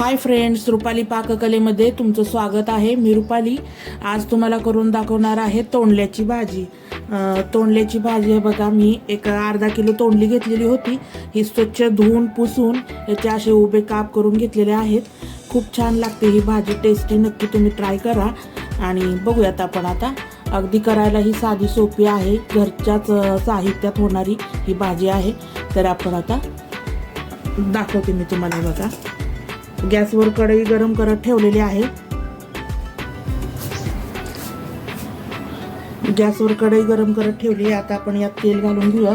Hi friends Rupali पाककलेमध्ये तुमचं स्वागत आहे. मी रुपाली. आज तुम्हाला करून दाखवणार आहे तोंडल्याची भाजी. तोंडल्याची भाजी आहे बघा मी एक अर्धा किलो तोंडली घेतलेली होती. ही स्वच्छ धुवून पुसून याचे असे उभे काप करून घेतलेले आहेत. खूप छान लागते ही भाजी. टेस्टी नक्की तुम्ही ट्राय करा. आणि बघूयात आपण आता. अगदी करायला ही साधी सोपी आहे. घरच्याच साहित्यात होणारी ही भाजी आहे. तर आपण आता दाखवते मी तुम्हाला बघा. गॅसवर कढई गरम करत ठेवलेली आहे. गॅसवर कढई गरम करत ठेवली आहे. आता आपण यात तेल घालून घेऊया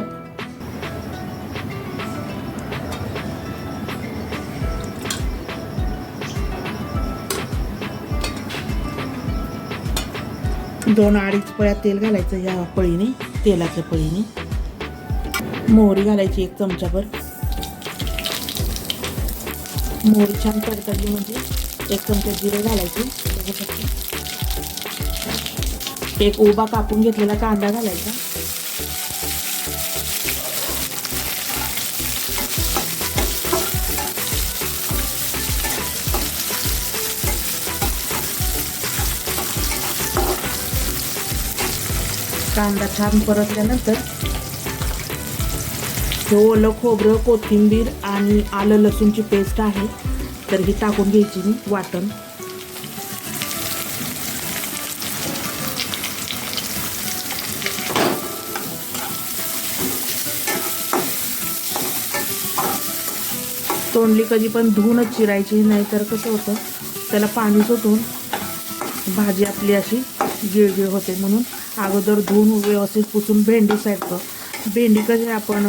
दोन अडीच पळ्या तेल घालायचं या पळीने तेलाच्या पळीने. मोहरी घालायची एक चमचाभर. मोहरी छान तडतडली म्हणजे एक चमचा जिरे घालायचे बघू शकता. एक उभा कापून घेतलेला कांदा घालायचा कांदा छान परतल्यानंतर हे ओलं खोबरं कोथिंबीर आणि आलं लसूणची पेस्ट आहे. तर ही टाकून घ्यायची मी वाटण. तोंडली कधी पण धुवूनच चिरायची नाही तर कसं होतं त्याला पाणी सुटून भाजी आपली अशी गिळगिळ होते म्हणून. अगोदर धुवून व्यवस्थित पुसून भेंडी साईडचं भेंडी कशी आपण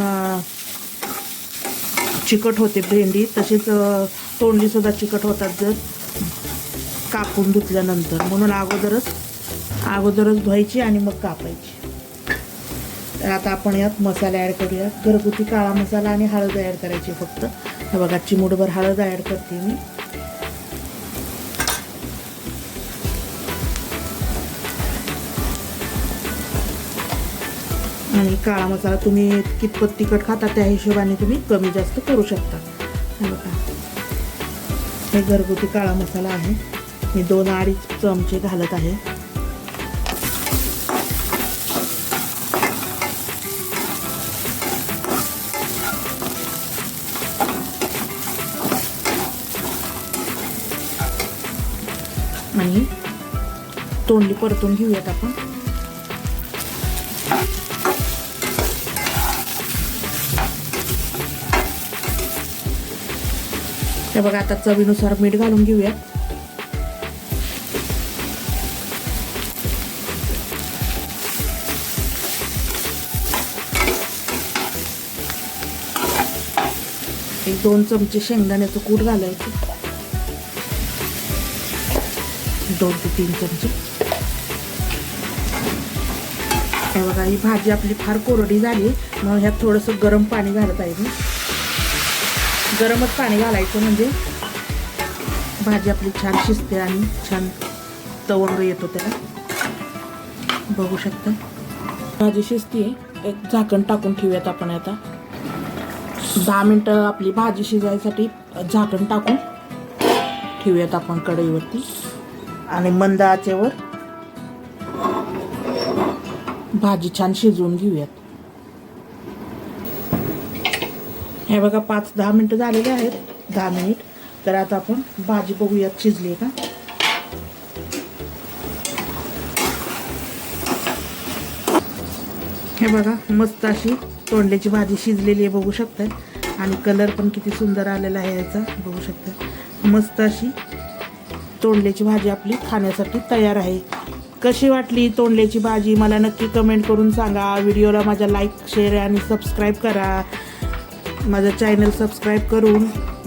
चिकट होते भेंडी तशीच तोंडलीसुद्धा चिकट होतात जर कापून धुतल्यानंतर. म्हणून अगोदरच अगोदरच धुवायची आणि मग कापायची. तर आता आपण यात मसाले ॲड करूया घरगुती काळा मसाला आणि हळद ॲड करायची फक्त. बघा चिमूटभर हळद ॲड करते मी. आणि काळा मसाला तुम्ही कितपत तिखट खाता त्या हिशोबाने तुम्ही कमी जास्त करू शकता. हे बघा. हे घरगुती काळा मसाला आहे. मी दोन अडीच चमचे घालत आहे. आणि तोंडली परतून घेऊयात आपण. हे बघा आता चवीनुसार मीठ घालून घेऊया. एक दोन चमचे शेंगदाण्याचं कूट घालायचं. दोन ते तीन चमचे. हे बघा ही भाजी आपली फार कोरडी झाली मग ह्यात थोडंसं गरम पाणी घालत आहे मी गरमच पाणी घालायचं म्हणजे भाजी आपली छान शिजते आणि छान तवंग येतो त्याला. बघू शकता. भाजी शिजते एक झाकण टाकून ठेवूयात आपण आता. दहा मिनटं आपली भाजी शिजायसाठी झाकण टाकून ठेवूयात आपण कढईवरती. आणि मंद आचेवर भाजी छान शिजवून घेऊयात. हे बघा पाच दहा मिनटं झालेले आहेत. दहा मिनिट. तर आता आपण भाजी बघूयात शिजली का? हे बघा मस्त अशी तोंडल्याची भाजी शिजलेली आहे बघू शकताय. आणि कलर पण किती सुंदर आलेला आहे याचा बघू शकता मस्त अशी तोंडल्याची भाजी आपली खाण्यासाठी तयार आहे. कशी वाटली तोंडल्याची भाजी? मला नक्की कमेंट करून सांगा. व्हिडिओला माझ्या लाईक शेअर आणि सबस्क्राईब करा. माझं चॅनल सबस्क्राईब करून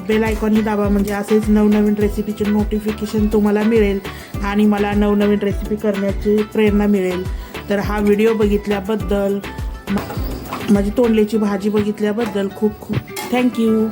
बेल आयकॉनही दाबा. म्हणजे असेच नवनवीन रेसिपीचे नोटिफिकेशन तुम्हाला मिळेल आणि मला नवनवीन रेसिपी करण्याची प्रेरणा मिळेल. तर हा व्हिडिओ बघितल्याबद्दल माझी तोंडल्याची भाजी बघितल्याबद्दल खूप खूप थँक्यू